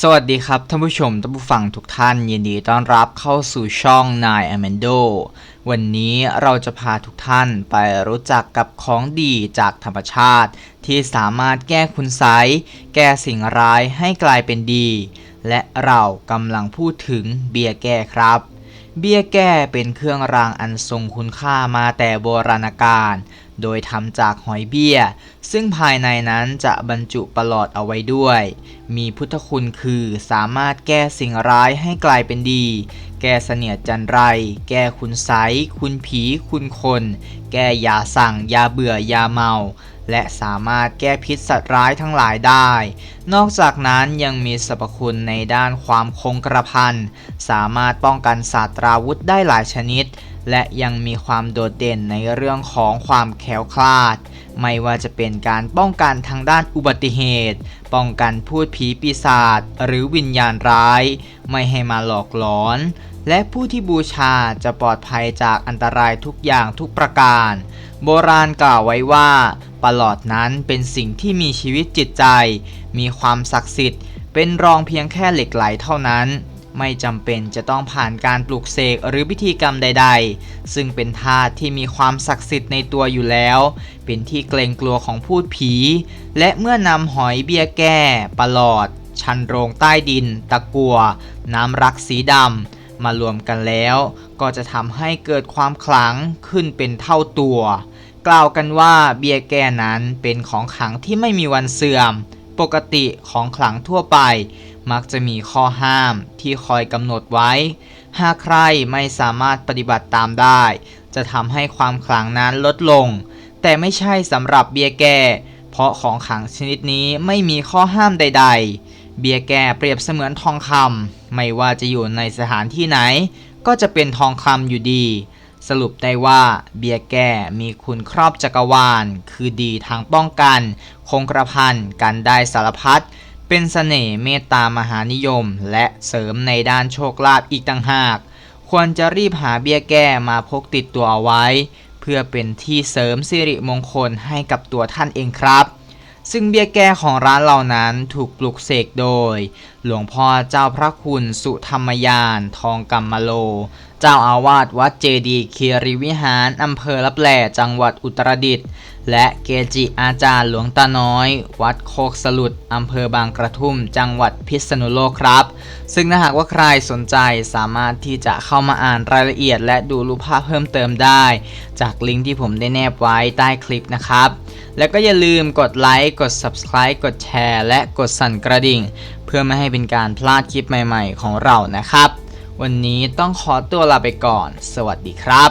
สวัสดีครับท่านผู้ชมท่านผู้ฟังทุกท่านยินดีต้อนรับเข้าสู่ช่องนายอแมนโดวันนี้เราจะพาทุกท่านไปรู้จักกับของดีจากธรรมชาติ ที่สามารถแก้คุณไสยแก้สิ่งร้ายให้กลายเป็นดี และเรากำลังพูดถึงเบียแก้ครับ เบี้ยแก้เป็นเครื่องรางอันทรงคุณค่ามาแต่โบราณกาลโดยทำจากหอยเบี้ย ซึ่งภายในนั้นจะบรรจุประหลอดเอาไว้ด้วย มีพุทธคุณคือสามารถแก้สิ่งร้ายให้กลายเป็นดี แก้เสนียดจันไร แก้คุณไสคุณผี คุณคน แก้ยาสั่ง ยาเบื่อยาเมาและสามารถแก้พิษสัตว์ร้ายทั้งหลายได้ นอกจากนั้นยังมีสรรพคุณในด้านความคงกระพันสามารถป้องกันศาสตราวุธได้หลายชนิดและยังมีความโดดเด่นในเรื่องของความแขล้วคลาด ไม่ว่าจะเป็นการป้องกันทางด้านอุบัติเหตุ ป้องกันพูดผีปีศาจหรือวิญญาณร้าย ไม่ให้มาหลอกหลอน และผู้ที่บูชาจะปลอดภัยจากอันตรายทุกอย่างทุกประการ โบราณกล่าวไว้ว่าปลอดนั้นเป็นสิ่งที่มีชีวิตจิตใจ มีความศักดิ์สิทธิ์ เป็นรองเพียงแค่เหล็กไหลเท่านั้น ไม่จำเป็นจะต้องผ่านการปลูกเสกหรือพิธีกรรมใด ๆ ซึ่งเป็นธาตุที่มีความศักดิ์สิทธิ์ในตัวอยู่แล้ว เป็นที่เกรงกลัวของพูดผี และเมื่อนำหอยเบี้ยแก้ปลอด ชันโรงใต้ดิน ตะกัว น้ำรักสีดำมารวมกันแล้ว ก็จะทำให้เกิดความขลังขึ้นเป็นเท่าตัว กล่าวกันว่าเบียแก้นั้นเป็นของขลังที่ไม่มีวันเสื่อม ปกติของขลังทั่วไป มักจะมีข้อห้ามที่คอยกำหนดไว้ หากใครไม่สามารถปฏิบัติตามได้ จะทำให้ความขลังนั้นลดลง แต่ไม่ใช่สำหรับเบียร์แก้เพราะของขลังชนิดนี้ไม่มีข้อห้ามใด ๆ เบียร์แก้เปรียบเสมือนทองคำไม่ว่าจะอยู่ในสถานที่ไหน ก็จะเป็นทองคำอยู่ดี สรุปได้ว่าเบียร์แก้มีคุณครอบจักรวาล คือดีทางป้องกัน คงกระพันกันได้สารพัด เป็นเสน่ห์เมตตามหานิยม และเสริมในด้านโชคลาภอีกต่างหาก ควรจะรีบหาเบี้ยแก้มาพกติดตัวเอาไว้ เพื่อเป็นที่เสริมสิริมงคลให้กับตัวท่านเองครับ ซึ่งเบี้ยแก้ของร้านเหล่านั้นถูกปลุกเสกโดย หลวงพ่อเจ้าพระคุณสุธรรมยาน ทองกัมมโล เจ้าอาวาสวัดเจดีคีรีวิหารอำเภอลับแหล่จังหวัดอุตรดิตถ์และเกจิอาจารย์หลวงตาน้อย วัดโคกสลุดอำเภอบางกระทุ่ม จังหวัดพิษณุโลกครับ ซึ่งถ้าหากว่าใครสนใจสามารถที่จะเข้ามาอ่านรายละเอียด และดูรูปภาพเพิ่มเติมได้ จากลิงก์ที่ผมได้แนบไว้ใต้คลิปนะครับ แล้วก็อย่าลืมกดไลค์กด Subscribe กดแชร์ และกดสั่นกระดิ่ง เพื่อไม่ให้เป็นการพลาดคลิปใหม่ ๆ ของเรานะครับ วันนี้ต้องขอตัวลาไปก่อน สวัสดีครับ